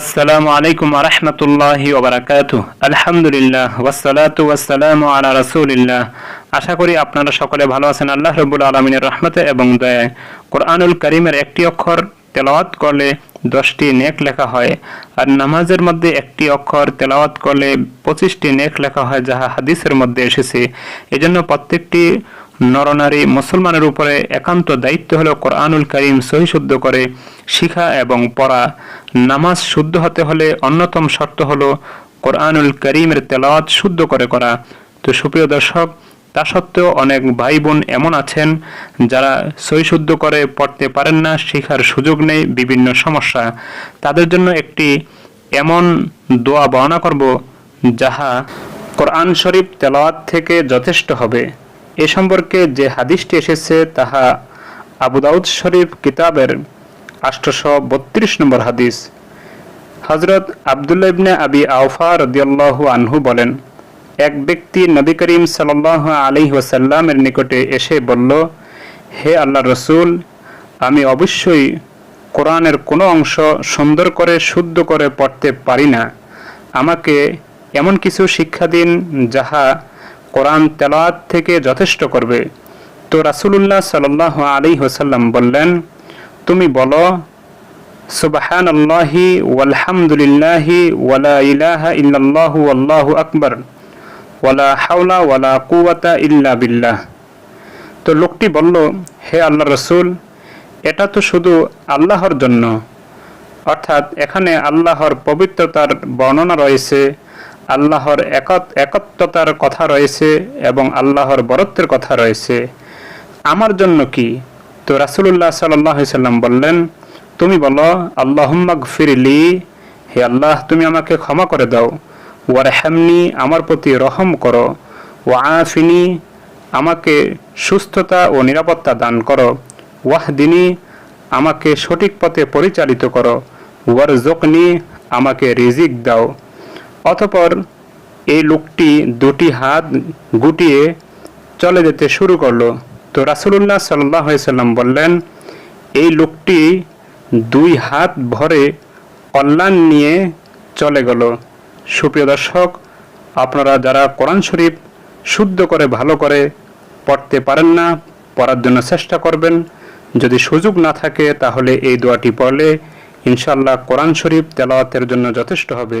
আসসালামু আলাইকুম রহমতুল্লাহি ওবরাকাতু আলহামদুলিল্লাহ, ওয়াসসালাতু ওয়াসসালামু আলা রাসূলিল্লাহ। আশা করি আপনারা সকলে ভালো আছেন। আল্লাহ রব্বুল আলমিনের রহমতে এবং দয়ায় কোরআনুল করিমের একটি অক্ষর তেলাওয়াত করলে দশটি নেক লেখা হয় আর নামাজের মধ্যে একটি অক্ষর তেলাওয়াত করলে পঁচিশটি নেক লেখা হয়, যাহা হাদিসের মধ্যে এসেছে। এজন্য প্রত্যেকটি নরনারী মুসলমানের উপরে একান্ত দায়িত্ব হলো কোরআনুল করিম সহি শুদ্ধ করে শিখা এবং পড়া। নামাজ শুদ্ধ হতে হলে অন্যতম শর্ত হলো কোরআনুল করিমের তেলাওয়াত শুদ্ধ করে করা। তো সুপ্রিয় দর্শক, তা সত্ত্বেও অনেক ভাই বোন এমন আছেন যারা সই শুদ্ধ করে পড়তে পারেন না, শেখার সুযোগ নেই, বিভিন্ন সমস্যা। তাদের জন্য একটি এমন দোয়া বর্ণনা করব, যাহা কোরআন শরীফ তেলাওয়াত থেকে যথেষ্ট হবে। এ সম্পর্কে যে হাদিসটি এসেছে, তাহা আবু দাউদ শরীফ কিতাবের আষ্টশো বত্রিশ নম্বর হাদিস। হজরত আবদুল্লা ইবনে আবি আউফা রদিয়াল্লাহু আনহু বলেন, এক ব্যক্তি নবী করিম সাল্লাহ আলি ওসাল্লামের নিকটে এসে বলল, হে আল্লাহ রসুল, আমি অবশ্যই কোরআনের কোনো অংশ সুন্দর করে, শুদ্ধ করে পড়তে পারি না। আমাকে এমন কিছু শিক্ষা দিন যাহা কোরআন তেলাওয়াত থেকে যথেষ্ট করবে। তো রাসুলুল্লাহ সাল্লাহ আলী হোসাল্লাম বললেন, তুমি বলো সুবাহান আল্লাহি ওয়ালহামদুলিল্লাহি ওয়ালা ইলাহা ইল্লাল্লাহু আল্লাহু আকবার ওয়ালা হাওলা ওয়ালা কুওয়াতা ইল্লা বিল্লাহ। তো লোকটি বলল, হে আল্লাহ রসুল, এটা তো শুধু আল্লাহর জন্য। অর্থাৎ এখানে আল্লাহর পবিত্রতার বর্ণনা রয়েছে আল্লাহর একত একত্বতার কথা রয়েছে এবং আল্লাহর বরত্বের কথা রয়েছে। আমার জন্য কি? তো রাসুল্লাহ সাল্লাম বললেন, তুমি বলো আল্লাহম্মাগ ফিরলি হে আল্লাহ, তুমি আমাকে ক্ষমা করে দাও। ওয়ারহ্যামনি আমার প্রতি রহম করো। ও আফিনি আমাকে সুস্থতা ও নিরাপত্তা দান করো। ওয়াহদিনী, আমাকে সঠিক পথে পরিচালিত করো। ওয়ার জোকনি আমাকে রিজিক দাও। অতপর এই লোকটি দুটি হাত গুটিয়ে চলে যেতে শুরু করল। তো রাসুলুল্লাহ সাল্লাম বললেন, এই লোকটি দুই হাত ভরে কল্যাণ নিয়ে চলে গেল। সুপ্রিয় দর্শক, আপনারা যারা কোরআন শরীফ শুদ্ধ করে, ভালো করে পড়তে পারেন না, পড়ার জন্য চেষ্টা করবেন। যদি সুযোগ না থাকে, তাহলে এই দোয়াটি পড়লে ইনশাল্লাহ কোরআন শরীফ তেলাওয়াতের জন্য যথেষ্ট হবে।